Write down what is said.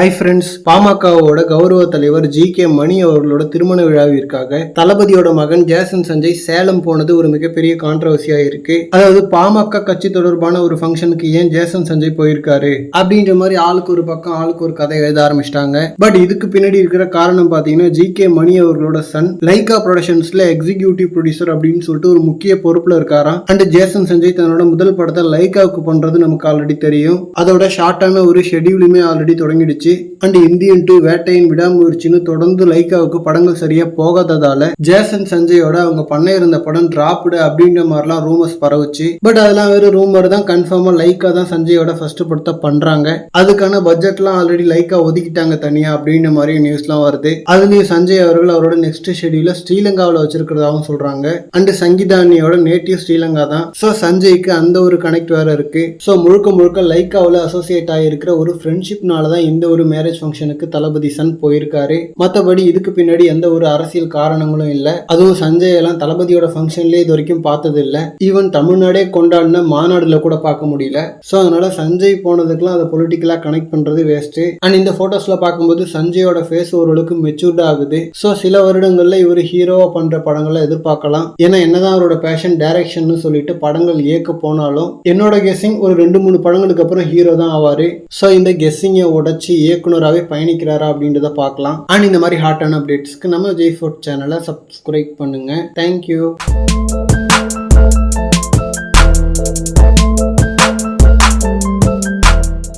Hi friends பாமகவோட கௌரவ தலைவர் G K Mani அவர்களோட திருமண விழாவிற்காக தளபதியோட மகன் ஜேசன் சஞ்சய் சேலம் போனது ஒரு மிகப்பெரிய கான்ட்ரவர்சியா இருக்கு. அதாவது பாமக கட்சி தொடர்பான ஒரு ஃபங்க்ஷனுக்கு ஏன் ஜேசன் சஞ்சய் போயிருக்காரு? அப்படின்ற மாதிரி ஆளுக்கு ஒரு பக்கம் ஆளுக்கு ஒரு கதை எழுத ஆரம்பிச்சிட்டாங்க. பட் இதுக்கு பின்னாடி இருக்கிற காரணம் பாத்தீங்கன்னா ஜி கே மணி அவர்களோட சன் லைகா ப்ரொடக்ஷன்ஸ்ல எக்ஸிகியூட்டிவ் ப்ரொடியூசர் அப்படின்னு சொல்லிட்டு ஒரு முக்கிய பொறுப்புல இருக்காராம். அண்ட் ஜேசன் சஞ்சய் தன்னோட முதல் படத்தை லைகாவுக்கு பண்றது நமக்கு ஆல்ரெடி தெரியும். அதோட ஷார்ட்டான ஒரு ஷெடியூலுமே ஆல்ரெடி தொடங்கிடுச்சு. அண்ட் இந்தியன் டூ வேட்டையின் விடாமுயற்சின்னு தொடர்ந்து லைக்காவுக்கு படங்கள் சரியா போகாததால ஜேசன் சஞ்சயோட அவங்க பண்ண இருந்த படம் டிராப்டு அப்படின்ற மாதிரிலாம் ரூமர்ஸ் பரவுச்சு. பட் அதெல்லாம் வெறும் ரூமர் தான் கன்ஃபார்மா லைக்கா தான் சஞ்சயோட ஃபர்ஸ்ட் படத்தை பண்றாங்க. அதுக்கான பட்ஜெட்லாம் ஆல்ரெடி லைக்கா ஒதுக்கிட்டாங்க தனியா அப்படின்ற மாதிரி நியூஸ்லாம் வருது. அதுலயும் சஞ்சய் அவர்கள் அவரோட நெக்ஸ்ட் ஷெடியூல ஸ்ரீலங்காவில் வச்சிருக்கிறதாகவும் சொல்றாங்க. அண்ட் சங்கீதானியோட நேட்டிவ் ஸ்ரீலங்கா தான். ஸோ சஞ்சய்க்கு அந்த ஒரு கனெக்ட் வேற இருக்கு. ஸோ முழுக்க முழுக்க லைக்காவில் அசோசியேட் ஆகிருக்கிற ஒரு ஃப்ரெண்ட்ஷிப்னால தான் இந்த ஒரு மேரேஜ் ஃபங்க்ஷனுக்கு தளபதி சன் போயிருக்காரு. மற்றபடி இதுக்கு பின்னாடி எந்த ஒரு அரசியல் காரணங்களும் இல்லை. அதுவும் சஞ்சய் எல்லாம் தளபதியோட ஃபங்க்ஷன்லேயே இது வரைக்கும் பார்த்தது இல்லை ஈவன் தமிழ்நாடே கொண்டாடின மாநாடுல கூட பார்க்க முடியல. ஸோ அதனால சஞ்சய் போனதுக்கெல்லாம் அதை பொலிட்டிக்கலாக கனெக்ட் பண்றது வேஸ்ட்டு அண்ட் இந்த ஃபோட்டோஸ்ல பார்க்கும்போது சஞ்சயோட ஃபேஸ் ஓரளவுக்கு மெச்சூர்ட் ஆகுது. ஸோ சில வருடங்களில் இவர் ஹீரோவா பண்ற படங்களை எதிர்பார்க்கலாம். ஏன்னா என்னதான் அவரோட பேஷன் டைரக்ஷன் சொல்லிட்டு படங்கள் இயக்க போனாலும் என்னோட கெஸ்ஸிங் ஒரு ரெண்டு மூணு படங்களுக்கு அப்புறம் ஹீரோ தான் ஆவார். ஸோ இந்த கெஸ்ஸிங்கை உடைச்சி இயக்குனராகவே பயணிக்கிறாரா அப்படின்றத பார்க்கலாம். அண்ட் இந்த மாதிரி ஹாட்டான அப்டேட்ஸ்க்கு நம்ம ஜெய் ஃபுட் சேனலை சப்ஸ்கிரைப் பண்ணுங்க. Thank you